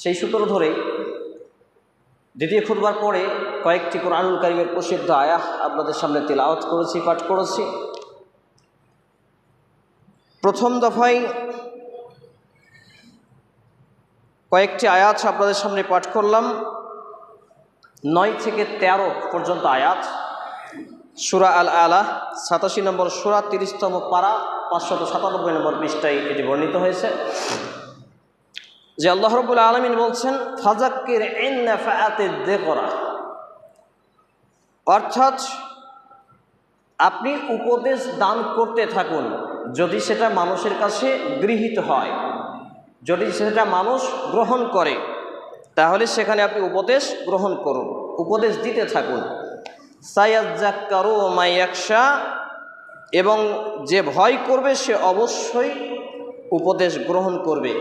সেই সূত্র ধরে দ্বিতীয় খুদবার পরে কয়েকটি কোরআনুল কারিমের প্রসিদ্ধ আয়াহ আপনাদের সামনে তেলাওয়াত করেছি, পাঠ করেছি। প্রথম দফায় কয়েকটি আয়াত আপনাদের সামনে পাঠ করলাম। নয় থেকে ১৩ পর্যন্ত আয়াত। সুরা আল আলা সাতাশি নম্বর সুরা, তিরিশতম পারা, পাঁচশত সাতানব্বই নম্বর পৃষ্ঠায় এটি বর্ণিত হয়েছে। যে আল্লাহ রবুল্লা আলমিন বলছেন ফাজাক্কির দে করা অর্থাৎ আপনি উপদেশ দান করতে থাকুন, যদি সেটা মানুষের কাছে গৃহীত হয়। যদি সেটা মানুষ গ্রহণ করে, তাহলে সেখানে আপনি উপদেশ গ্রহণ করুন, উপদেশ দিতে থাকুন। সায়াজ্জাক্কারু মাইয়াকশা এবং যে ভয় করবে সে অবশ্যই উপদেশ গ্রহণ করবে।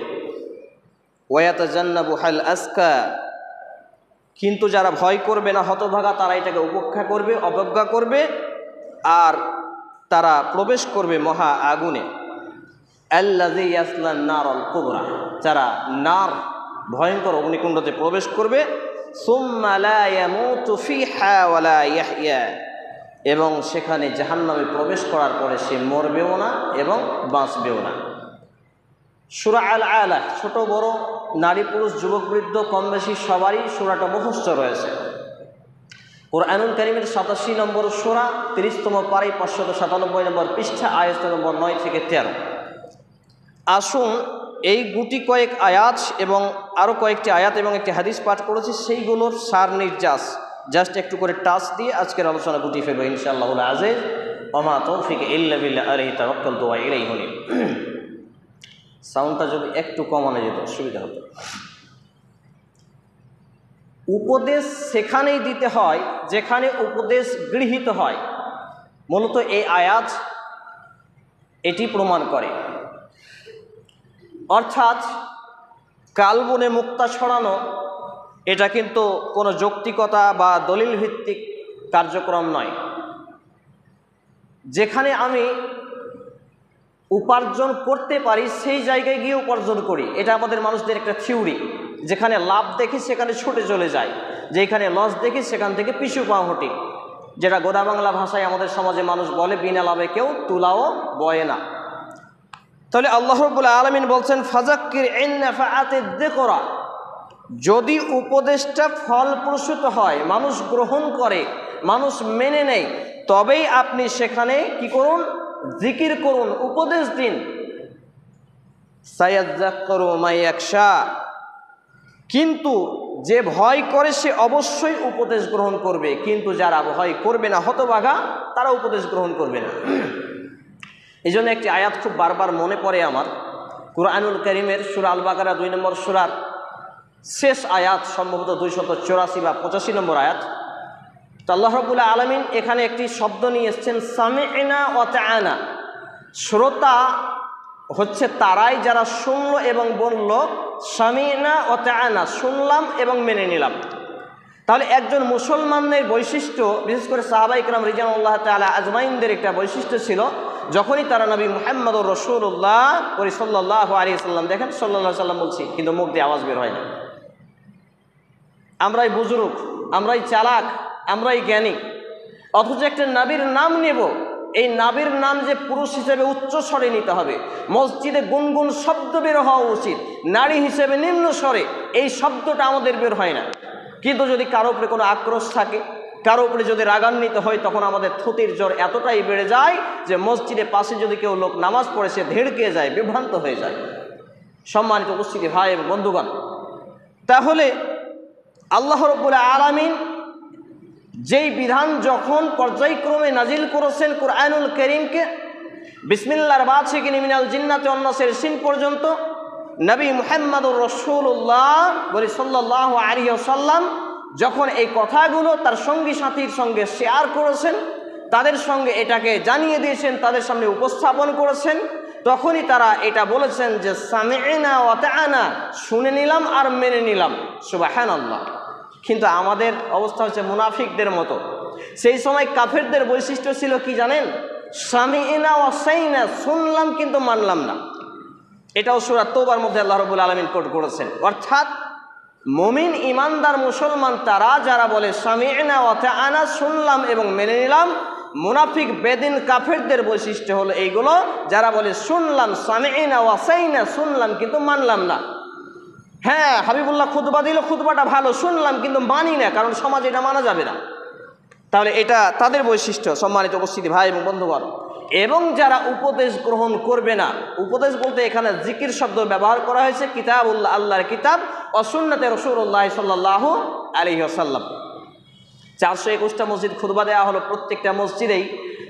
ওয়াত জান্নাবু হাল আসকা কিন্তু যারা ভয় করবে না, হতভাগা, তারা এটাকে উপেক্ষা করবে, অবজ্ঞা করবে, আর তারা প্রবেশ করবে মহা আগুনে। আল্লাহ ইয়াসলান নার অল কুবরা। যারা নার, ভয়ঙ্কর অগ্নিকুণ্ডতে প্রবেশ করবে এবং সেখানে জাহান্নামে প্রবেশ করার পরে সে মরবেও না এবং বাঁচবেও না। সুরা আল আলা ছোট, বড়, নারী, পুরুষ, যুবক, বৃদ্ধ, কম বেশি সবারই সুরাটা মুখস্থ রয়েছে। কোরআনুল করিমের সাতাশি নম্বর সুরা, তিরিশতম পাড়াই পাঁচশত সাতানব্বই নম্বর পৃষ্ঠা আয়স্ত নম্বর নয় থেকে তেরো। আসুন, এই গুটি কয়েক আয়াত এবং আরও কয়েকটি আয়াত এবং একটি হাদিস পাঠ করেছি, সেইগুলোর সার নির্যাস। জাস্ট একটু করে টাচ দিয়ে আজকের আলোচনা গুটি ফেলব ইনশাআল্লাহ আজেজ। অমা তৌফিক ইল্লা বিল্লাহ আলহি তাওয়াক্কাল দোয়া এলাই হলি সাউন্ডটা যদি একটু কমানো যেত সুবিধা হতো। উপদেশ সেখানেই দিতে হয় যেখানে উপদেশ গৃহীত হয়। মূলত এই আয়াত এটি প্রমাণ করে। অর্থাৎ কালবনে মুক্তা ছড়ানো, এটা কিন্তু কোনো যৌক্তিকতা বা দলিল ভিত্তিক কার্যক্রম নয়। যেখানে আমি উপার্জন করতে পারি, সেই জায়গায় গিয়ে উপার্জন করি। এটা আমাদের মানুষদের একটা থিওরি। যেখানে লাভ দেখি সেখানে ছুটে চলে যায়। যেখানে লস দেখি সেখান থেকে পিছু পা হটি যেটা গোদা বাংলা ভাষায় আমাদের সমাজে মানুষ বলে, বিনা লাভে কেউ তুলাও বয়ে না। তাহলে আল্লাহ রবুল্লা আলমিন বলছেন ফাজাক্কির করা যদি উপদেশটা ফলপ্রসূত হয়, মানুষ গ্রহণ করে, মানুষ মেনে নেয়, তবেই আপনি সেখানে কি করুন? জিকির করুন, উপদেশ দিন। মাইয়াকশা কিন্তু যে ভয় করে সে অবশ্যই উপদেশ গ্রহণ করবে, কিন্তু যারা ভয় করবে না হতবাগা তারা উপদেশ গ্রহণ করবে না। এই জন্য একটি আয়াত খুব বারবার মনে পড়ে আমার। কুরআনুল করিমের সুরা আল দুই নম্বর সুরার শেষ আয়াত, সম্ভবত দুইশত চৌরাশি বা পঁচাশি নম্বর আয়াত। তো আল্লাহ রবুল্লাহ আলমিন এখানে একটি শব্দ নিয়ে এসছেন সামে এনা অতায়না শ্রোতা হচ্ছে তারাই যারা শুনল এবং বলল, সামিনা অতায়না শুনলাম এবং মেনে নিলাম। তাহলে একজন মুসলমানের বৈশিষ্ট্য, বিশেষ করে সাহাবাই ইকরাম রিজান আল্লাহ তালা আজমাইনদের একটা বৈশিষ্ট্য ছিল, যখনই তারা নবী মোহাম্মদ রসুল্লাহ করি সাল্লাহ আলী সাল্লাম দেখেন সাল্লাহ সাল্লাম বলছি, কিন্তু মুখ দিয়ে আওয়াজ বের হয় না। আমরাই বুজুর্গ আমরাই চালাক আমরাই জ্ঞানী। অথচ একটা নাবির নাম নেব। এই নাবির নাম যে পুরুষ হিসেবে উচ্চ স্বরে নিতে হবে। মসজিদে গুনগুন শব্দ বের হওয়া উচিত। নারী হিসেবে নিম্ন স্বরে। এই শব্দটা আমাদের বের হয় না। কিন্তু যদি কারও উপরে কোনো আক্রোশ থাকে, কারও উপরে যদি রাগান্বিত হয়, তখন আমাদের থতির জ্বর এতটাই বেড়ে যায় যে মসজিদে পাশে যদি কেউ লোক নামাজ পড়ে, সে ধেড়কে যায়, বিভ্রান্ত হয়ে যায়। সম্মানিত উপস্থিতি ভাই এবং বন্ধুগণ, তাহলে আল্লাহ রব্বুল্লাহ আলামিন যেই বিধান যখন পর্যায়ক্রমে নাজিল করেছেন কোরআনুল করিমকে, বিসমিল্লার বাদ থেকে নিমিনাল জিন্নাতে অন্নাসের সিন পর্যন্ত, নবী মুহাম্মদুর রসুল্লাহ বলি সাল্লাহ আলিয়াল্লাম যখন এই কথাগুলো তার সঙ্গী সাথীর সঙ্গে শেয়ার করেছেন, তাদের সঙ্গে এটাকে জানিয়ে দিয়েছেন, তাদের সামনে উপস্থাপন করেছেন, তখনই তারা এটা বলেছেন যে সামেনা ওয়াতানা শুনে নিলাম আর মেনে নিলাম। সুবাহান আল্লাহ কিন্তু আমাদের অবস্থা হচ্ছে মুনাফিকদের মতো। সেই সময় কাফেরদের বৈশিষ্ট্য ছিল কি জানেন? স্বামী এনা অসাইনা শুনলাম কিন্তু মানলাম না। এটাও সুরাত তোবার মধ্যে আল্লাহ রবুল আলমিন কোট করেছেন। অর্থাৎ মমিন ইমানদার মুসলমান, তারা যারা বলে স্বামীনা অথা আনা শুনলাম এবং মেনে নিলাম, মুনাফিক, বেদিন, কাফেরদের বৈশিষ্ট্য হলো এইগুলো। যারা বলে শুনলাম স্বামীনা ওয়াসাইনা শুনলাম কিন্তু মানলাম না। হ্যাঁ হাবিবুল্লাহ খুতবা দিল, খুতবাটা ভালো, শুনলাম, কিন্তু মানি না, কারণ সমাজে এটা মানা যাবে না। তাহলে এটা তাদের বৈশিষ্ট্য, সম্মানিত উপস্থিতি, ভাই এবং বন্ধুগণ। এবং যারা উপদেশ গ্রহণ করবে না, উপদেশ বলতে এখানে জিকির শব্দ ব্যবহার করা হয়েছে কিতাব উল্লাহ আল্লাহর কিতাব অসুন্নতে রসুল্লাহ সাল্লাহ আলী আসাল্লাম চারশো একুশটা মসজিদ খুদবা দেওয়া হলো প্রত্যেকটা মসজিদেই।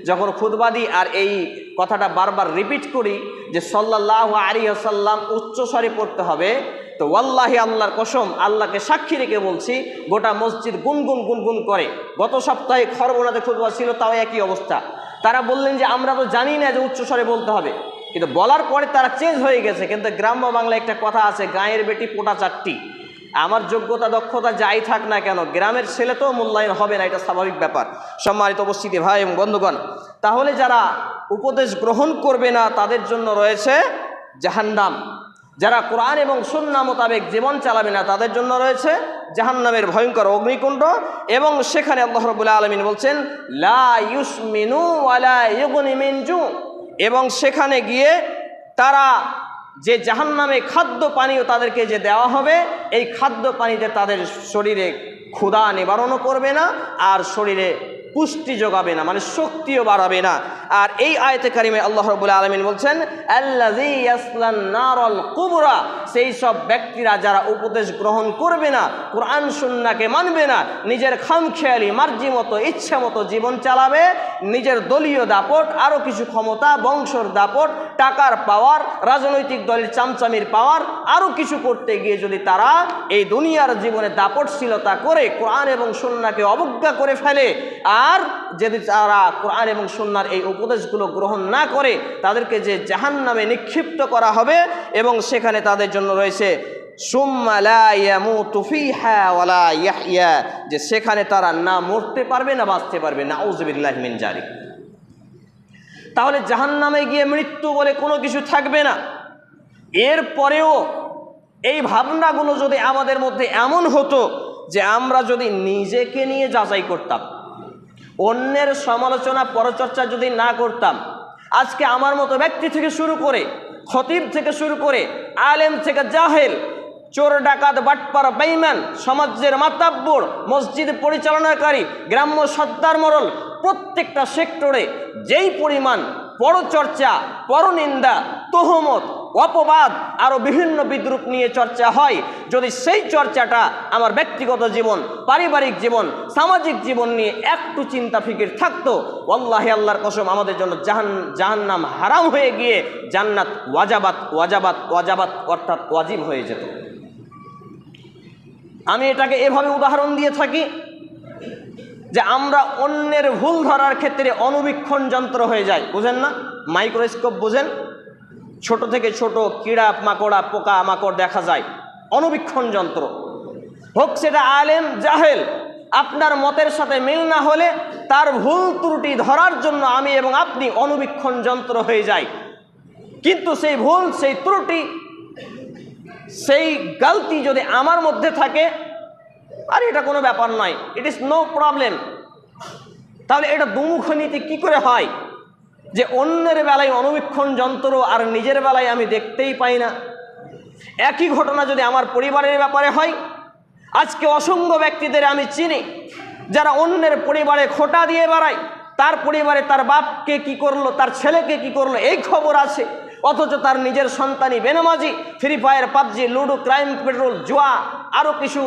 যখন খুদবা দিই আর এই কথাটা বারবার রিপিট করি যে সল্লাহ আলী আসাল্লাম উচ্চস্বরে পড়তে হবে তো ওয়াল্লাহি আল্লাহর কসম, আল্লাহকে সাক্ষী রেখে বলছি, গোটা মসজিদ গুনগুন গুনগুন করে। গত সপ্তাহে খরবনাতে খুদবা ছিল, তাও একই অবস্থা। তারা বললেন যে, আমরা তো জানি না যে উচ্চস্বরে বলতে হবে। কিন্তু বলার পরে তারা চেঞ্জ হয়ে গেছে। কিন্তু গ্রাম্য বাংলায় একটা কথা আছে, গায়ের বেটি পোটা চারটি। আমার যোগ্যতা, দক্ষতা যাই থাক না কেন, গ্রামের ছেলে তো মূল্যায়ন হবে না, এটা স্বাভাবিক ব্যাপার। সম্মানিত উপস্থিতি, ভাই এবং বন্ধুগণ, তাহলে যারা উপদেশ গ্রহণ করবে না, তাদের জন্য রয়েছে জাহান্নাম। যারা কোরআন এবং সুন্না মোতাবেক জীবন চালাবে না, তাদের জন্য রয়েছে জাহান্নামের ভয়ঙ্কর অগ্নিকুণ্ড এবং সেখানে আল্লাহ রবুল্লা আলমিন বলছেন, লা ইউসমিনু ওয়ালা ইউগনি মিনজু এবং সেখানে গিয়ে তারা যে জাহান্নামে খাদ্য পানীয় তাদেরকে যে দেওয়া হবে, এই খাদ্য পানিতে তাদের শরীরে ক্ষুধা নিবারণও করবে না, আর শরীরে পুষ্টি যোগাবে না মানে শক্তিও বাড়াবে না। আর এই আয়তে কারিমে আল্লাহ রবুল্লা আলমিন বলছেন কুবরা সেই সব ব্যক্তিরা যারা উপদেশ গ্রহণ করবে না, কোরআন, সুন্নাকে মানবে না, নিজের খামখেয়ালি, মার্জি মতো, ইচ্ছা মতো জীবন চালাবে, নিজের দলীয় দাপট আরও কিছু ক্ষমতা, বংশর দাপট, টাকার পাওয়ার, রাজনৈতিক দলের চামচামির পাওয়ার আরও কিছু করতে গিয়ে যদি তারা এই দুনিয়ার জীবনে দাপটশীলতা করে, কোরআন এবং সুন্নাকে অবজ্ঞা করে ফেলে আর যদি তারা কোরআন এবং সুন্নার এই উপদেশগুলো গ্রহণ না করে, তাদেরকে যে জাহান নামে নিক্ষিপ্ত করা হবে এবং সেখানে তাদের জন্য রয়েছে যে সেখানে তারা না মরতে পারবে, না বাঁচতে পারবে। না ওজবিল্লাহমিন জারি তাহলে জাহান নামে গিয়ে মৃত্যু বলে কোনো কিছু থাকবে না। এর পরেও এই ভাবনাগুলো যদি আমাদের মধ্যে এমন হতো যে আমরা যদি নিজেকে নিয়ে যাচাই করতাম অন্যের সমালোচনা, পরচর্চা যদি না করতাম, আজকে আমার মতো ব্যক্তি থেকে শুরু করে, খতিব থেকে শুরু করে, আলেম থেকে জাহেল, চোর, ডাকাত, বাটপার বেইমান সমাজের মাতাব্বর, মসজিদ পরিচালনাকারী, গ্রাম্য সত্তার মরল, প্রত্যেকটা সেক্টরে যেই পরিমাণ পরচর্চা, পরনিন্দা তোহমত, অপবাদ আরও বিভিন্ন বিদ্রুপ নিয়ে চর্চা হয়। যদি সেই চর্চাটা আমার ব্যক্তিগত জীবন, পারিবারিক জীবন, সামাজিক জীবন নিয়ে একটু চিন্তা ফিকির থাকতো আল্লাহ আল্লাহর কসম আমাদের জন্য জাহান, জাহান্নাম হারাম হয়ে গিয়ে জান্নাত ওয়াজাবাত ওয়াজাবাত ওয়াজাবাত অর্থাৎ ওয়াজিব হয়ে যেত। আমি এটাকে এভাবে উদাহরণ দিয়ে থাকি যে আমরা অন্যের ভুল ধরার ক্ষেত্রে অনুবীক্ষণ যন্ত্র হয়ে যায়। বুঝেন না? মাইক্রোস্কোপ বুঝেন? ছোট থেকে ছোট কীড়া, মাকড়া, পোকা, মাকড় দেখা যায়। অনুবীক্ষণ যন্ত্র। হোক সেটা আলেম, জাহেল, আপনার মতের সাথে মিল না হলে তার ভুল ত্রুটি ধরার জন্য আমি এবং আপনি অনুবীক্ষণ যন্ত্র হয়ে যাই। কিন্তু সেই ভুল, সেই ত্রুটি, সেই গালতি যদি আমার মধ্যে থাকে, আর এটা কোনো ব্যাপার নয় ইট ইজ নো প্রবলেম তাহলে এটা দুমুখ নীতি কী করে হয়? যে অন্যের বেলায় অনুবীক্ষণ যন্ত্র আর নিজের বেলায় আমি দেখতেই পাই না। একই ঘটনা যদি আমার পরিবারের ব্যাপারে হয়, আজকে অসংখ্য ব্যক্তিদের আমি চিনি, যারা অন্যের পরিবারে খোটা দিয়ে বেড়ায়, তার পরিবারে তার বাপকে কি করল, তার ছেলেকে কি করল, এই খবর আছে। অথচ তার নিজের সন্তানই বেনামাজি, Free Fire, PUBG, Ludo, crime, petrol, জোয়া আরও কিছু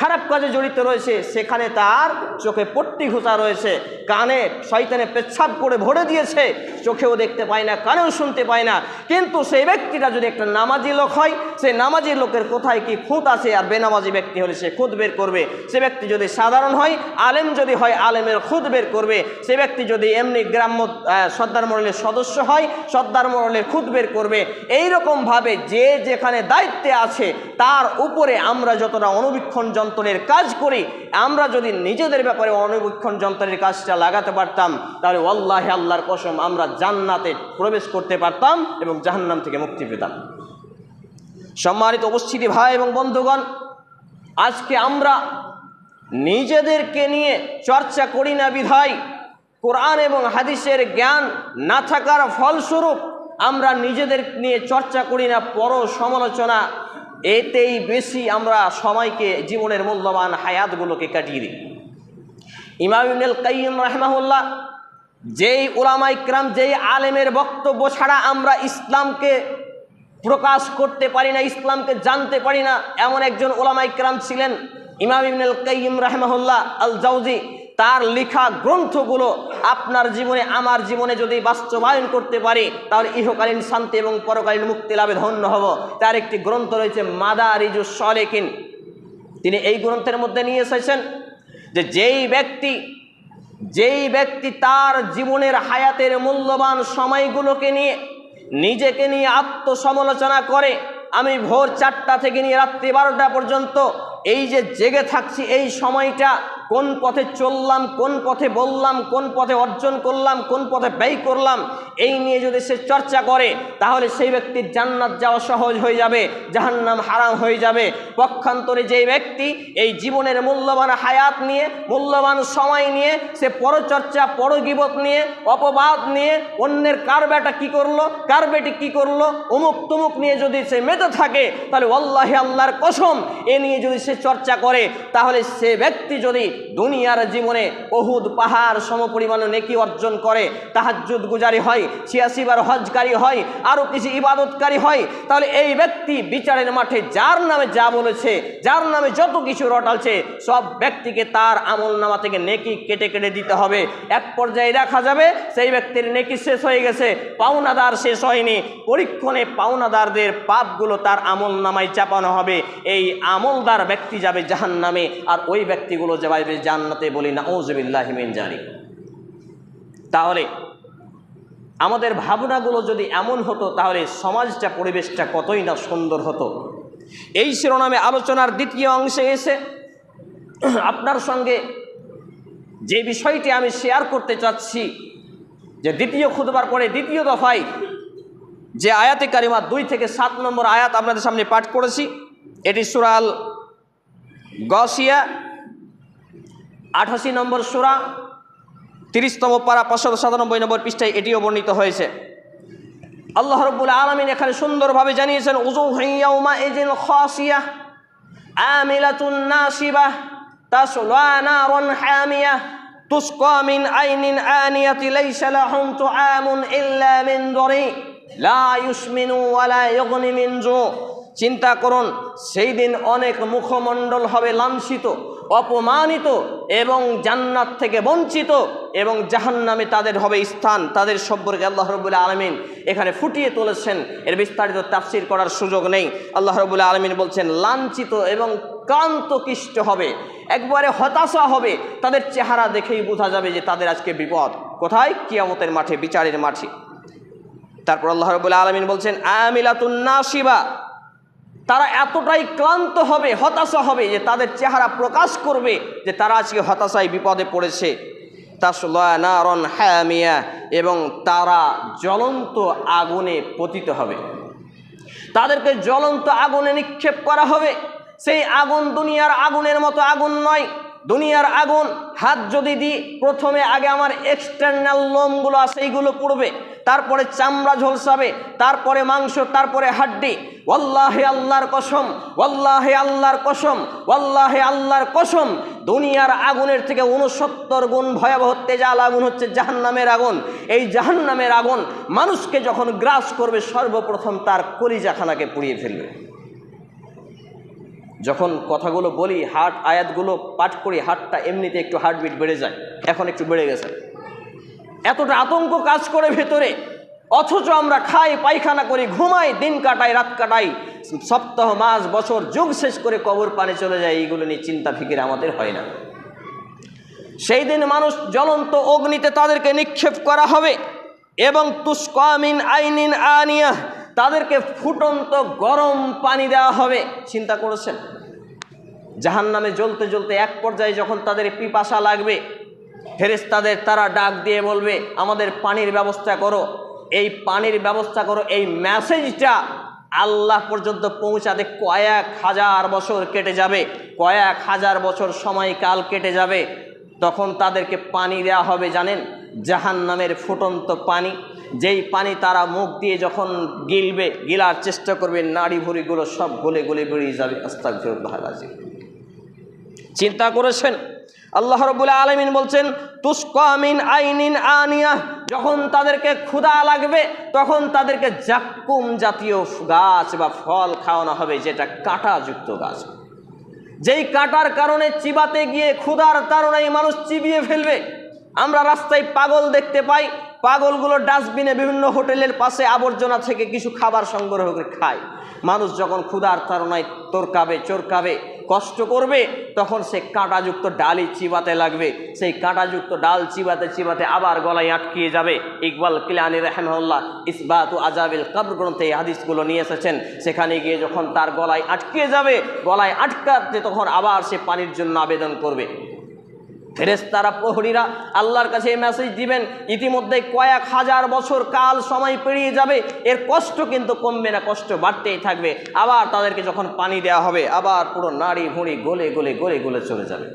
খারাপ কাজে জড়িত রয়েছে, সেখানে তার চোখে পট্টি ঘোষা রয়েছে, কানে শয়তানে পেচ্ছাপ করে ভরে দিয়েছে, চোখেও দেখতে পায় না, কানেও শুনতে পায় না। কিন্তু সেই ব্যক্তিটা যদি একটা নামাজি লোক হয় সেই নামাজি লোকের কোথায় কি খুঁত আছে আর বেনামাজি ব্যক্তি হলে সে খুঁত বের করবে? সে ব্যক্তি যদি সাধারণ হয়, আলেম যদি হয়, আলেমের খুঁত বের করবে। সে ব্যক্তি যদি এমনি গ্রাম্য সর্দার মরলের সদস্য হয়, সর্দার মরলের খুঁত বের করবে। এইরকমভাবে যে যেখানে দায়িত্বে আছে, তার উপরে আমরা যতটা অনুবীক্ষণ যন্ত্রের কাজ করি, আমরা যদি নিজেদের ব্যাপারে অনুবীক্ষণ যন্ত্রের কাজটা লাগাতে পারতাম, তাহলে আল্লাহ আল্লাহর কসম আমরা জান্নাতে প্রবেশ করতে পারতাম এবং জাহান্নাম থেকে মুক্তি পেতাম। সম্মানিত উপস্থিতি ভাই এবং বন্ধুগণ, আজকে আমরা নিজেদেরকে নিয়ে চর্চা করি না বিধায়, কোরআন এবং হাদিসের জ্ঞান না থাকার ফলস্বরূপ আমরা নিজেদের নিয়ে চর্চা করি না পর সমালোচনা এতেই বেশি আমরা সময়কে, জীবনের মূল্যবান হায়াতগুলোকে কাটিয়ে দিই। ইমাম ইবনুল কাইয়িম রাহমাহুল্লাহ যেই ওলামা ইকরাম যেই আলেমের বক্তব্য ছাড়া আমরা ইসলামকে প্রকাশ করতে পারি না, ইসলামকে জানতে পারি না, এমন একজন ওলামা ইকরাম ছিলেন ইমাম ইবনুল কাইয়িম রাহমাহুল্লাহ আল জাউজি তার লেখা গ্রন্থগুলো আপনার জীবনে, আমার জীবনে যদি বাস্তবায়ন করতে পারি, তাহলে ইহকালীন শান্তি এবং পরকালীন মুক্তি লাভে ধন্য হব। তার একটি গ্রন্থ রয়েছে মাদারিজুস সলেকিন। তিনি এই গ্রন্থের মধ্যে নিয়ে এসেছেন যে যেই ব্যক্তি যেই ব্যক্তি তার জীবনের হায়াতের মূল্যবান সময়গুলোকে নিয়ে, নিজেকে নিয়ে আত্মসমালোচনা করে, আমি ভোর চারটা থেকে নিয়ে রাত্রি বারোটা পর্যন্ত এই যে জেগে থাকছি, এই সময়টা কোন পথে চললাম, কোন পথে বললাম, কোন পথে অর্জন করলাম, কোন পথে ব্যয় করলাম, এই নিয়ে যদি সে চর্চা করে, তাহলে সেই ব্যক্তির জান্নাত যাওয়া সহজ হয়ে যাবে, জাহান্নাম হারাম হয়ে যাবে। পক্ষান্তরে যেই ব্যক্তি এই জীবনের মূল্যবান হায়াত নিয়ে, মূল্যবান সময় নিয়ে, সে পরচর্চা, পরগিবত নিয়ে, অপবাদ নিয়ে, অন্যের কার বেটা কী করল কার বেটি কী করল, অমুক তুমুক নিয়ে যদি সে মেতে থাকে, তাহলে আল্লাহে আল্লাহর কসম, এ নিয়ে যদি সে চর্চা করে, তাহলে সে ব্যক্তি যদি দুনিয়ার জীবনে অহুদ পাহাড় সমপরিমাণ নেকি অর্জন করে, তাহাজ্জুদ গুজারি হয়, ছিয়াশি বার হজকারী হয় আরও কিছু ইবাদতকারী হয়, তাহলে এই ব্যক্তি বিচারের মাঠে যার নামে যা বলেছে, যার নামে যত কিছু রটালছে, সব ব্যক্তিকে তার আমল নামা থেকে নেকি কেটে কেটে দিতে হবে। এক পর্যায়ে দেখা যাবে, সেই ব্যক্তির নেকি শেষ হয়ে গেছে, পাওনাদার শেষ হয়নি, পরীক্ষণে পাওনাদারদের পাপগুলো তার আমল নামায় চাপানো হবে। এই আমলদার ব্যক্তি যাবে জাহান নামে আর ওই ব্যক্তিগুলো যাবে জান্নাতে বলি না ওজবিল্লাহিমিন জানি তাহলে আমাদের ভাবনাগুলো যদি এমন হতো, তাহলে সমাজটা, পরিবেশটা কতই না সুন্দর হতো। এই শিরোনামে আলোচনার দ্বিতীয় অংশে এসে আপনার সঙ্গে যে বিষয়টি আমি শেয়ার করতে চাচ্ছি, যে দ্বিতীয় খুদবার পরে দ্বিতীয় দফায় যে আয়াতে কারিমা দুই থেকে সাত নম্বর আয়াত আপনাদের সামনে পাঠ করেছি, এটি সুরাল গসিয়া আঠাশি নম্বর সুরা, তিরিশতম পারা পাঁচশো সাতানব্বই নম্বর পৃষ্ঠায় এটিও বর্ণিত হয়েছে। আল্লাহ রব্বুল আলমিন এখানে সুন্দরভাবে জানিয়েছেন উজু হাইয়াউমা এজিন খাসিয়া, আমিলাতুন লা চিন্তা করুন, সেই দিন অনেক মুখমণ্ডল হবে লাঞ্ছিত, অপমানিত এবং জান্নাত থেকে বঞ্চিত এবং জাহান্নামে তাদের হবে স্থান। তাদের সম্পর্কে আল্লাহ রবুল্লা আলমিন এখানে ফুটিয়ে তুলেছেন। এর বিস্তারিত তাফসির করার সুযোগ নেই। আল্লাহ রবুল্লা আলমিন বলছেন, লাঞ্ছিত এবং ক্লান্তকিষ্ট হবে, একবারে হতাশা হবে। তাদের চেহারা দেখেই বোঝা যাবে যে তাদের আজকে বিপদ। কোথায়? কিয়ামতের মাঠে, বিচারের মাঠে। তারপর আল্লাহ রবুল্লা আলমিন বলছেন, আমিলাতুন নাসিবা তারা এতটাই ক্লান্ত হবে, হতাশা হবে যে তাদের চেহারা প্রকাশ করবে যে তারা আজকে হতাশায় বিপদে পড়েছে। তাসলানারন হ্যামিয়া এবং তারা জ্বলন্ত আগুনে পতিত হবে। তাদেরকে জ্বলন্ত আগুনে নিক্ষেপ করা হবে। সেই আগুন দুনিয়ার আগুনের মতো আগুন নয়। দুনিয়ার আগুন, হাত যদি দিই, প্রথমে আগে আমার এক্সটার্নাল লোমগুলো আছে, এইগুলো পড়বে, তারপরে চামড়া ঝলসাবে, তারপরে মাংস, তারপরে হাড্ডি। ওয়াল্লাহে আল্লাহর কসম, ওয়াল্লাহে আল্লাহর কসম, ওয়াল্লাহে আল্লাহর কসম। দুনিয়ার আগুনের থেকে উনসত্তর গুণ ভয়াবহ তেজাল আগুন হচ্ছে জাহান্নামের আগুন। এই জাহান্নামের আগুন মানুষকে যখন গ্রাস করবে, সর্বপ্রথম তার কলিজাখানাকে পুড়িয়ে ফেলবে। যখন কথাগুলো বলি, হার্ট আয়াতগুলো পাঠ করি, হার্টটা এমনিতে একটু হার্টবিট বেড়ে যায়। এখন একটু বেড়ে গেছে। এতটা আতঙ্ক কাজ করে ভেতরে। অথচ আমরা খাই, পায়খানা করি, ঘুমাই, দিন কাটাই, রাত কাটাই, সপ্তাহ, মাস, বছর, যুগ শেষ করে কবর পানে চলে যায় এইগুলো নিয়ে চিন্তা ফিকির আমাদের হয় না। সেই দিন মানুষ জ্বলন্ত অগ্নিতে তাদেরকে নিক্ষেপ করা হবে। এবং তুস্কামিন আইনিন আনিয়া তাদেরকে ফুটন্ত গরম পানি দেওয়া হবে। চিন্তা করেছেন? জাহান নামে জ্বলতে জ্বলতে এক পর্যায়ে যখন তাদের পিপাসা লাগবে ফেরেস তাদের তারা ডাক দিয়ে বলবে, আমাদের পানির ব্যবস্থা করো। এই পানির ব্যবস্থা করো। এই মেসেজটা আল্লাহ পর্যন্ত পৌঁছাতে কয়েক হাজার বছর কেটে যাবে। কয়েক হাজার বছর সময়কাল কেটে যাবে। তখন তাদেরকে পানি দেওয়া হবে, জানেন? জাহান নামের ফুটন্ত পানি যেই পানি তারা মুখ দিয়ে যখন গিলবে, গিলার চেষ্টা করবে নাড়ি ভুড়িগুলো সব গলে গলে বেরিয়ে যাবে। আস্তাক ফিরুল্লাহ চিন্তা করেছেন? আল্লাহ রবুল্লা আলমিন বলছেন তুস্কামিন আইনিন আনিয়া যখন তাদেরকে ক্ষুধা লাগবে, তখন তাদেরকে জাক্কুম জাতীয় গাছ বা ফল খাওয়ানো হবে, যেটা কাঁটাযুক্ত গাছ। যেই কাঁটার কারণে চিবাতে গিয়ে ক্ষুধার তারণায় মানুষ চিবিয়ে ফেলবে আমরা রাস্তায় পাগল দেখতে পাই, পাগলগুলো ডাস্টবিনে বিভিন্ন হোটেলের পাশে আবর্জনা থেকে কিছু খাবার সংগ্রহ করে খায়। মানুষ যখন ক্ষুধার তারণায় তোরকাবে, চোরকাবে, কষ্ট করবে, তখন সে কাঁটাযুক্ত ডালই চিবাতে লাগবে। সেই কাঁটাযুক্ত ডাল চিবাতে চিবাতে আবার গলায় আটকিয়ে যাবে। ইকবাল কিলানি রহমল্লাহ ইসবাতু আজাবিল কবর গ্রন্থে এই হাদিসগুলো নিয়ে এসেছেন। সেখানে গিয়ে যখন তার গলায় আটকিয়ে যাবে, গলায় আটকাতে তখন আবার সে পানির জন্য আবেদন করবে। ফেরেস্তারা প্রহরীরা আল্লাহর কাছে এই মেসেজ দিবেন, ইতিমধ্যে কয়েক হাজার বছর কাল সময় পেরিয়ে যাবে, এর কষ্ট কিন্তু কমবে না, কষ্ট বাড়তেই থাকবে। আবার তাদেরকে যখন পানি দেওয়া হবে, আবার পুরো নাড়ি ভুঁড়ি গলে গলে গলে গলে চলে যাবে।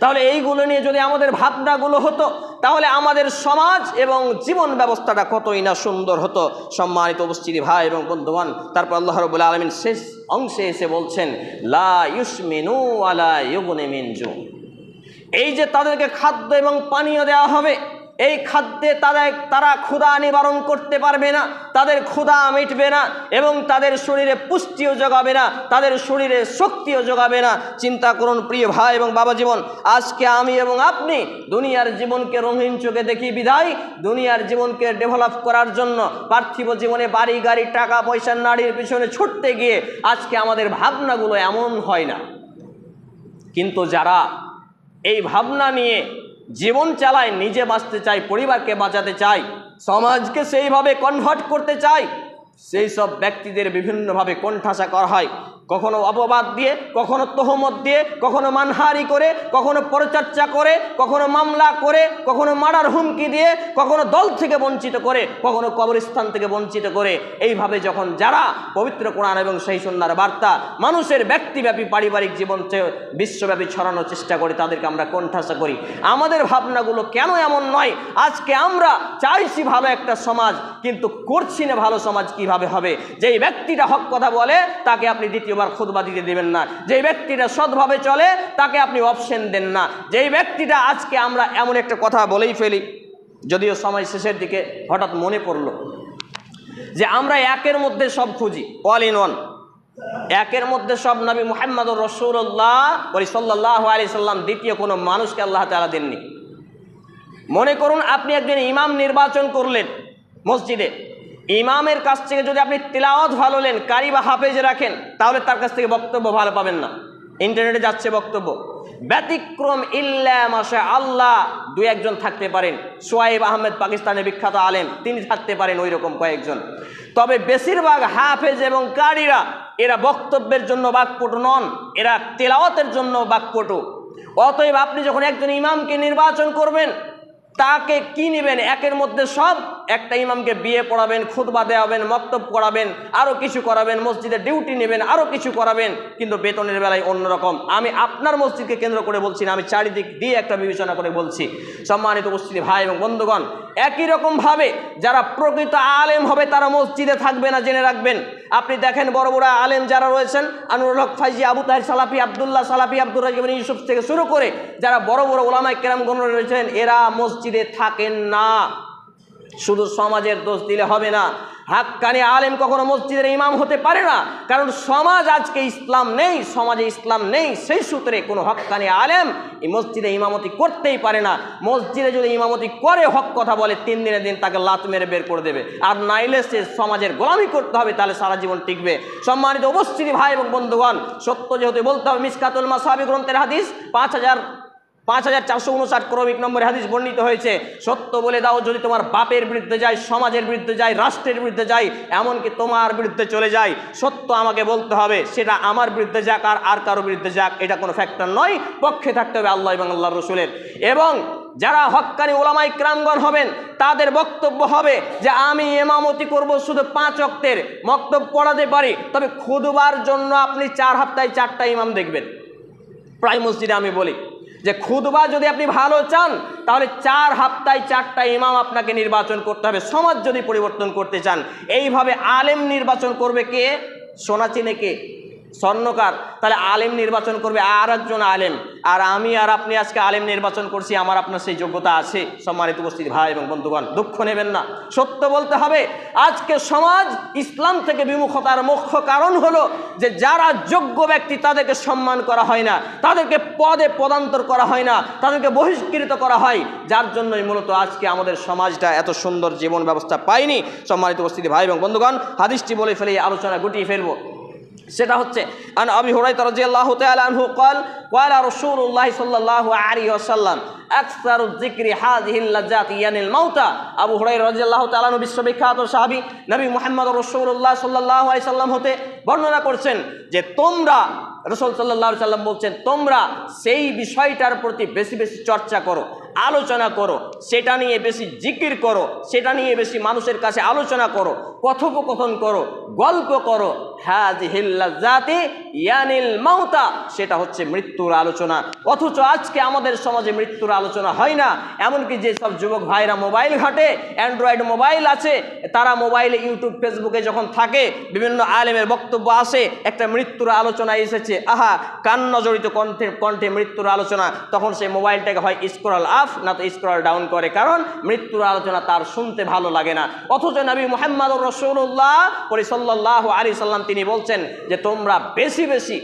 তাহলে এইগুলো নিয়ে যদি আমাদের ভাবনাগুলো হতো, তাহলে আমাদের সমাজ এবং জীবন ব্যবস্থাটা কতই না সুন্দর হতো। সম্মানিত উপস্থিতি ভাই এবং বন্ধুবান তারপর আল্লাহ রবুল্লা আলমিন শেষ অংশে এসে বলছেন, লা ইউসমিনু আলা ইউগুনে মিনজু এই যে তাদেরকে খাদ্য এবং পানীয় দেওয়া হবে, এই খাদ্যে তাদের, তারা ক্ষুধা নিবারণ করতে পারবে না, তাদের ক্ষুধা মিটবে না এবং তাদের শরীরে পুষ্টিও যোগাবে না, তাদের শরীরে শক্তিও যোগাবে না। চিন্তা করুন প্রিয় ভাই এবং বাবা জীবন, আজকে আমি এবং আপনি দুনিয়ার জীবনকে রঙিন চোখে দেখি বিধায় দুনিয়ার জীবনকে ডেভেলপ করার জন্য পার্থিব জীবনে বাড়ি, গাড়ি, টাকা পয়সা, নারীর পিছনে ছুটতে গিয়ে আজকে আমাদের ভাবনাগুলো এমন হয় না। কিন্তু যারা এই ভাবনা নিয়ে জীবন চালায়, নিজে বাঁচতে চায়, পরিবারকে বাঁচাতে চায়, সমাজকে সেইভাবে কনভার্ট করতে চাই সেই সব ব্যক্তিদের বিভিন্নভাবে কোণঠাসা করা হয়। কখনো অপবাদ দিয়ে, কখনো তহমত দিয়ে, কখনো মানহারি করে, কখনো পরচর্চা করে, কখনো মামলা করে, কখনো মারার হুমকি দিয়ে, কখনো দল থেকে বঞ্চিত করে, কখনো কবরস্থান থেকে বঞ্চিত করে। এইভাবে যখন যারা পবিত্র কোরআন এবং সেই সন্ন্যার বার্তা মানুষের ব্যক্তিব্যাপী পারিবারিক জীবন বিশ্বব্যাপী ছড়ানোর চেষ্টা করে, তাদেরকে আমরা কণ্ঠাসা করি। আমাদের ভাবনাগুলো কেন এমন নয়? আজকে আমরা চাইছি ভালো একটা সমাজ, কিন্তু করছি না ভালো সমাজ কীভাবে হবে? যেই ব্যক্তিটা হক কথা বলে, তাকে আপনি দ্বিতীয়বার খুদবা দিতে দেবেন না। যেই ব্যক্তিটা সৎভাবে চলে, তাকে আপনি অপশন দেন না। যেই ব্যক্তিটা আজকে আমরা এমন একটা কথা বলেই ফেলি, যদিও সময় শেষের দিকে হঠাৎ মনে পড়ল, যে আমরা একের মধ্যে সব খুঁজি অল ইন ওয়ান একের মধ্যে সব নবী মোহাম্মদ রসুল্লাহ বলি সাল্লাহ আলি সাল্লাম, দ্বিতীয় কোনো মানুষকে আল্লাহ তালা দেননি। মনে করুন, আপনি একজন ইমাম নির্বাচন করলেন মসজিদে ইমামের কাছ থেকে যদি আপনি তেলাওয়াত ভালো নেন, কারি বা হাফেজ রাখেন, তাহলে তার কাছ থেকে বক্তব্য ভালো পাবেন না। ইন্টারনেটে যাচ্ছে বক্তব্য। ব্যতিক্রম ইল্লা মাসা আল্লাহ দুই একজন থাকতে পারেন। সোয়াইব আহমেদ পাকিস্তানের বিখ্যাত আলেম, তিনি থাকতে পারেন ওই রকম কয়েকজন। তবে বেশিরভাগ হাফেজ এবং কারিরা, এরা বক্তব্যের জন্য বাকপটু নন, এরা তেলাওয়াতের জন্য বাকপটু। অতএব আপনি যখন একজন ইমামকে নির্বাচন করবেন, তাকে কি নেবেন? একের মধ্যে সব একটা ইমামকে বিয়ে পড়াবেন, খুতবা দেওয়াবেন মক্তব করাবেন আরও কিছু করাবেন, মসজিদে ডিউটি নেবেন আরও কিছু করাবেন, কিন্তু বেতনের বেলায় অন্যরকম। আমি আপনার মসজিদকে কেন্দ্র করে বলছি না, আমি চারিদিক দিয়ে একটা বিবেচনা করে বলছি। সম্মানিত উপস্থিতি ভাই এবং বন্ধুগণ, একই রকমভাবে যারা প্রকৃত আলেম হবে, তারা মসজিদে থাকবে না, জেনে রাখবেন। আপনি দেখেন বড় বড় আলেম যারা রয়েছেন আনুরুল হক ফাইজি, আবু তাহির সালাফি, আবদুল্লাহ সালাফি, আব্দুর রাজিবিন ইউসুফ থেকে শুরু করে যারা বড় বড় ওলামায় কেরামগণ রয়েছেন, এরা মসজিদে থাকেন না। শুধু সমাজের দোষ দিলে হবে না। হাক্কানি আলেম কখনো মসজিদের ইমাম হতে পারে না। কারণ সমাজ আজকে ইসলাম নেই, সমাজে ইসলাম নেই। সেই সূত্রে কোনো হক্কানি আলেম এই মসজিদে ইমামতি করতেই পারে না। মসজিদে যদি ইমামতি করে, হক কথা বলে, তিন দিনের দিন তাকে লাত মেরে বের করে দেবে। আর নাইলে সে সমাজের গোলামি করতে হবে, তাহলে সারা জীবন টিকবে। সম্মানিত উপস্থিতি, ভাই এবং বন্ধুগণ, সত্য যেহেতু বলতে হবে, মিসকাতুল মাসাবি গ্রন্থের হাদিস, পাঁচ হাজার পাঁচ হাজার চারশো উনষাট ক্রমিক নম্বরে হাদিস বর্ণিত হয়েছে। সত্য বলে দাও, যদি তোমার বাপের বিরুদ্ধে যায়, সমাজের বিরুদ্ধে যায়, রাষ্ট্রের বিরুদ্ধে যায়, এমনকি তোমার বিরুদ্ধে চলে যায়, সত্য আমাকে বলতে হবে, সেটা আমার বিরুদ্ধে যাক আর আর কারও বিরুদ্ধে যাক, এটা কোনো ফ্যাক্টর নয়, পক্ষে থাকতে হবে আল্লাহ এবং আল্লাহ রসুলের। এবং যারা হক্কানি ওলামাই ক্রামগণ হবেন, তাদের বক্তব্য হবে যে, আমি এমামতি করব শুধু পাঁচ অক্তের মক্তব্য পড়াতে পারি, তবে খুদবার জন্য আপনি চার হপ্তায় চারটা ইমাম দেখবেন। প্রায় মসজিদে আমি বলি যে খুদবা যদি আপনি ভালো চান, তাহলে চার হাফতায় চারটা ইমাম আপনাকে নির্বাচন করতে হবে, সমাজ যদি পরিবর্তন করতে চান। এইভাবে আলেম নির্বাচন করবে কে? সোনা চিনে কে? স্বর্ণকার। তাহলে আলেম নির্বাচন করবে আর একজন আলেম। আর আমি আর আপনি আজকে আলেম নির্বাচন করছি, আমার আপনার সেই যোগ্যতা আছে। সম্মানিত উপস্থিত, ভাই এবং বন্ধুগণ, দুঃখ নেবেন না। সত্য বলতে হবে, আজকে সমাজ ইসলাম থেকে বিমুখতার মুখ্য কারণ হলো যে যারা যোগ্য ব্যক্তি তাদেরকে সম্মান করা হয় না, তাদেরকে পদে পদান্তর করা হয় না, তাদেরকে বহিষ্কৃত করা হয়। যার জন্যই মূলত আজকে আমাদের সমাজটা এত সুন্দর জীবন ব্যবস্থা পায়নি। সম্মানিত উপস্থিতি, ভাই এবং বন্ধুগণ, হাদিসটি বলে ফেলে আলোচনা গুটিয়ে ফেলব। সেটা হচ্ছে আন আবি হুরাইরা রাদিয়াল্লাহু তাআলা আনহু قال قال رسول الله صلى الله عليه وسلم اكثر الذكر هذه اللذات يعني الموتى আবু হুরাইরা রাদিয়াল্লাহু তাআলা আনহু বিশ্ববিখ্যাত সাহাবী নবী মুহাম্মদ রাসূলুল্লাহ সাল্লাল্লাহু আলাইহি সাল্লাম হতে বর্ণনা করছেন যে তোমরা রসুল আলাইহি সাল্লাম বলছেন, তোমরা সেই বিষয়টার প্রতি বেশি বেশি চর্চা করো, আলোচনা করো, সেটা নিয়ে বেশি জিকির করো, সেটা নিয়ে বেশি মানুষের কাছে আলোচনা করো, কথোপকথন করো, গল্প করো। জাতি ইয়ানিল মাউতা, সেটা হচ্ছে মৃত্যুর আলোচনা। অথচ আজকে আমাদের সমাজে মৃত্যুর আলোচনা হয় না। এমনকি যে সব যুবক ভাইরা মোবাইল ঘাটে, অ্যান্ড্রয়েড মোবাইল আছে, তারা মোবাইলে ইউটিউব, ফেসবুকে যখন থাকে, বিভিন্ন আলেমের বক্তব্য আসে, একটা মৃত্যুর আলোচনা এসেছে। আহা, কান নজরিত কণ্ঠে কণ্ঠে মৃত্যুর আলোচনা। তখন সে মোবাইলটাকে হয় স্ক্রল আপ, না তো স্ক্রল ডাউন করে, কারণ মৃত্যুর আলোচনা তার শুনতে ভালো লাগে না। অথচ নবী মোহাম্মদ রসুল্লাহ পরিসল্লাহ আলী সাল্লাম তিনি বলছেন যে, তোমরা বেশি বেশি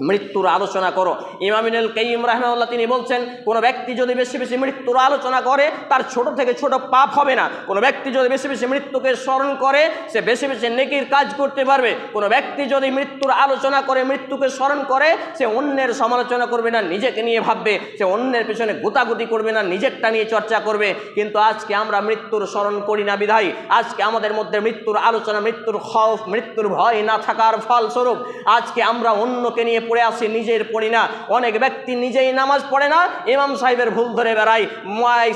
মৃত্যুর আলোচনা করো। ইমামিনুল কাইম রাহমাউল্লাহ তিনি বলছেন, কোনো ব্যক্তি যদি বেশি বেশি মৃত্যুর আলোচনা করে, তার ছোট থেকে ছোট পাপ হবে না। কোনো ব্যক্তি যদি বেশি বেশি মৃত্যুকে স্মরণ করে, সে বেশি বেশি নেকির কাজ করতে পারবে। কোনো ব্যক্তি যদি মৃত্যুর আলোচনা করে, মৃত্যুকে স্মরণ করে, সে অন্যের সমালোচনা করবে না, নিজেকে নিয়ে ভাববে। সে অন্যের পেছনে গোতাগুতি করবে না, নিজেরটা নিয়ে চর্চা করবে। কিন্তু আজকে আমরা মৃত্যুর স্মরণ করি না বিধাই আজকে আমাদের মধ্যে মৃত্যুর আলোচনা, মৃত্যুর খৌফ মৃত্যুর ভয় না থাকার ফলস্বরূপ আজকে আমরা অন্যকে নিয়ে পড়ে আসি, নিজের পড়ি না। অনেক ব্যক্তি নিজেই নামাজ পড়ে না, ইমাম সাহেবের ভুল ধরে বেড়ায়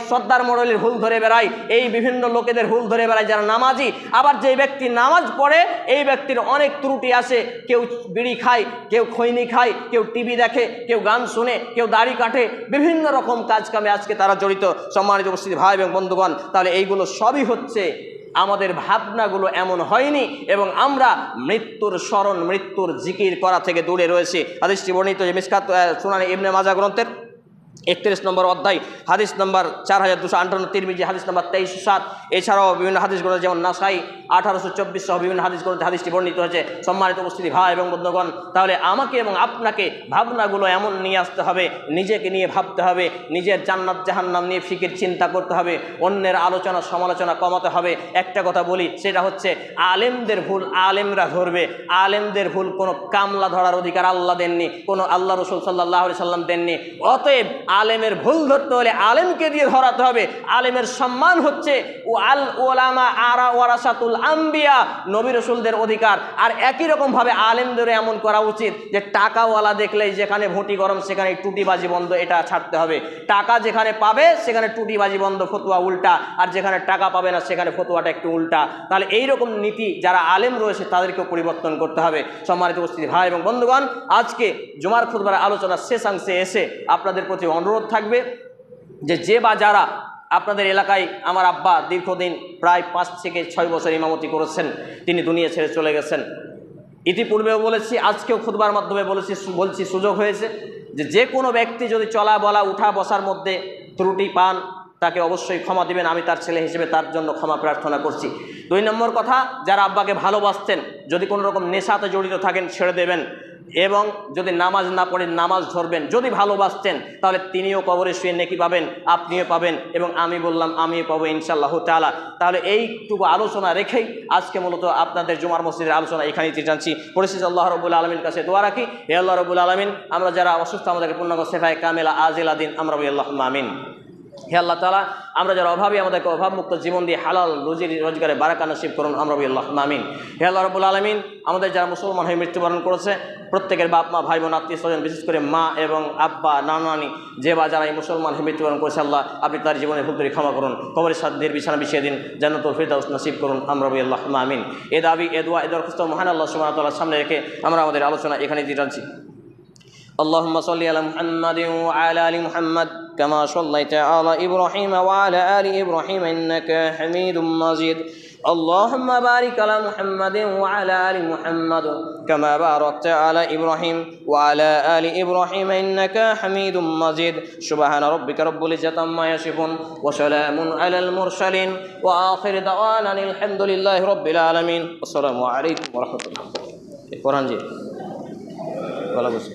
সর্দার মোড়লের ভুল ধরে বেড়ায়, এই বিভিন্ন লোকেদের ভুল ধরে বেড়ায় যারা নামাজি। আবার যে ব্যক্তি নামাজ পড়ে, এই ব্যক্তির অনেক ত্রুটি আসে। কেউ বিড়ি খায়, কেউ খৈনি খায়, কেউ টিভি দেখে, কেউ গান শুনে, কেউ দাড়ি কাটে। বিভিন্ন রকম কাজকামে আজকে তারা জড়িত। সম্মানিত উপস্থিতি, ভাই এবং বন্ধুগণ, তাহলে এইগুলো সবই হচ্ছে আমাদের ভাবনাগুলো এমন হয়নি এবং আমরা মৃত্যুর স্মরণ, মৃত্যুর জিকির করা থেকে দূরে রয়েছে। আদেশটি বর্ণিত যে মিসকাত শুনানি ইবনে মাজা গ্রন্থের একত্রিশ নম্বর অধ্যায়, হাদিস নম্বর চার হাজার দুশো আটান্ন, তিরমিজি হাদিস নম্বর তেইশ সাত। এছাড়াও বিভিন্ন হাদিস গ্রন্থ, যেমন নাসাই আঠারোশো চব্বিশ সহ বিভিন্ন হাদিস গ্রন্থে হাদিসটি বর্ণিত হয়েছে। সম্মানিত উপস্থিতি ভাই এবং বন্ধুগণ, তাহলে আমাকে এবং আপনাকে ভাবনাগুলো এমন নিয়ে আসতে হবে, নিজেকে নিয়ে ভাবতে হবে, নিজের জান্নাত জাহান্নাম নিয়ে ফিকির চিন্তা করতে হবে, অন্যের আলোচনা সমালোচনা কমাতে হবে। একটা কথা বলি, সেটা হচ্ছে আলেমদের ভুল আলেমরা ধরবে। আলেমদের ভুল কোনো কামলা ধরার অধিকার আল্লাহ দেননি, কোনো আল্লাহ রসুল সাল্লাহ সাল্লাম দেননি। অতএব আলেমের ভুল ধরতে হলে আলেমকে দিয়ে ধরাতে হবে। আলেমের সম্মান হচ্ছে ও আল ওলামা আরা ওয়ারাসাতুল আম্বিয়া, নবী রসুলদের অধিকার। আর একই রকমভাবে আলেমদের এমন করা উচিত যে টাকাওয়ালা দেখলেই যেখানে ভোটি গরম, সেখানে টুটিবাজি বন্ধ, এটা ছাড়তে হবে। টাকা যেখানে পাবে, সেখানে টুটিবাজি বন্ধ, ফতুয়া উল্টা। আর যেখানে টাকা পাবে না, সেখানে ফতুয়াটা একটু উল্টা। তাহলে এই রকম নীতি, যারা আলেম রয়েছে, তাদেরকেও পরিবর্তন করতে হবে। সম্মানিত উপস্থিতি, ভাই এবং বন্ধুগণ, আজকে জুমার খুদবার আলোচনার শেষাংশে এসে আপনাদের প্রতি অনুরোধ থাকবে যে যে বা যারা আপনাদের এলাকায় আমার আব্বা দীর্ঘদিন প্রায় পাঁচ থেকে ছয় বছর ইমামতি করেছেন, তিনি দুনিয়া ছেড়ে চলে গেছেন। ইতিপূর্বেও বলেছি, আজকেও খুদবার মাধ্যমে বলেছি বলছি, সুযোগ হয়েছে যে যে কোনো ব্যক্তি যদি চলা বলা, উঠা বসার মধ্যে ত্রুটি পান, তাকে অবশ্যই ক্ষমা দিবেন। আমি তার ছেলে হিসেবে তার জন্য ক্ষমা প্রার্থনা করছি। দুই নম্বর কথা, যারা আব্বাকে ভালোবাসতেন, যদি কোনো রকম নেশাতে জড়িত থাকেন, ছেড়ে দেবেন। এবং যদি নামাজ না পড়েন, নামাজ ধরবেন, যদি ভালোবাসতেন, তাহলে তিনিও কবরে শুয়ে নেকি পাবেন, আপনিও পাবেন এবং আমি বললাম, আমিও পাবো ইনশাল্লাহ তালা তাহলে এইটুকু আলোচনা রেখেই আজকে মূলত আপনাদের জুমার মসজিদের আলোচনা এখানেই জানছি পরিস্থিতি আল্লাহ রবুল আলমীর কাছে দোয়া রাখি। হে আল্লাহ রবুল আলমিন, আমরা যারা অসুস্থ, আমাদেরকে পূর্ণাঙ্গ সেফায় কামেলা আজিল আদিন আমরা আল্লাহ আমিন। হে আল্লাহ তালা আমরা যারা অভাবী, আমাদেরকে অভাবমুক্ত জীবন দিয়ে হালাল রুজি রোজগারে বারাকা নসিব করুন, আমরা আল্লাহ মামিন হে আল্লাহ রবুল আলমিন, আমাদের যারা মুসলমান হয়ে মৃত্যুবরণ করেছে, প্রত্যেকের বাপ মা, ভাই বোন, আত্মীয় স্বজন, বিশেষ করে মা এবং আব্বা নানানি যে বা যারা এই মুসলমান হয়ে মৃত্যুবরণ করেছে, আল্লাহ আপনি তার জীবনে ভুক্তি ক্ষমা করুন, কবরের সাধ্যের বিছানা বিছিয়ে দিন যেন তোফির দাউস নসিব করুন, আমরা আল্লাহ মামিন এ দাবি, এ দোয়া, এ দরখাস্ত মহান আল্লাহ সুমাতাল্লাহ সামনে রেখে আমরা আমাদের আলোচনা এখানে দিয়ে আল্লাহ সাল্লি আলম আলা আলী মুহাম্মদ। كما صليت على إبراهيم وعلى آل إبراهيم إنك حميد مجيد. اللهم بارك على محمد وعلى آل محمد كما باركت على إبراهيم وعلى آل إبراهيم إنك حميد مجيد. سبحان ربك رب العزة عما يصفون وسلام على المرسلين وآخر دعوانا الحمد لله رب العالمين. السلام عليكم ورحمة الله. قرآن جي ولا بس.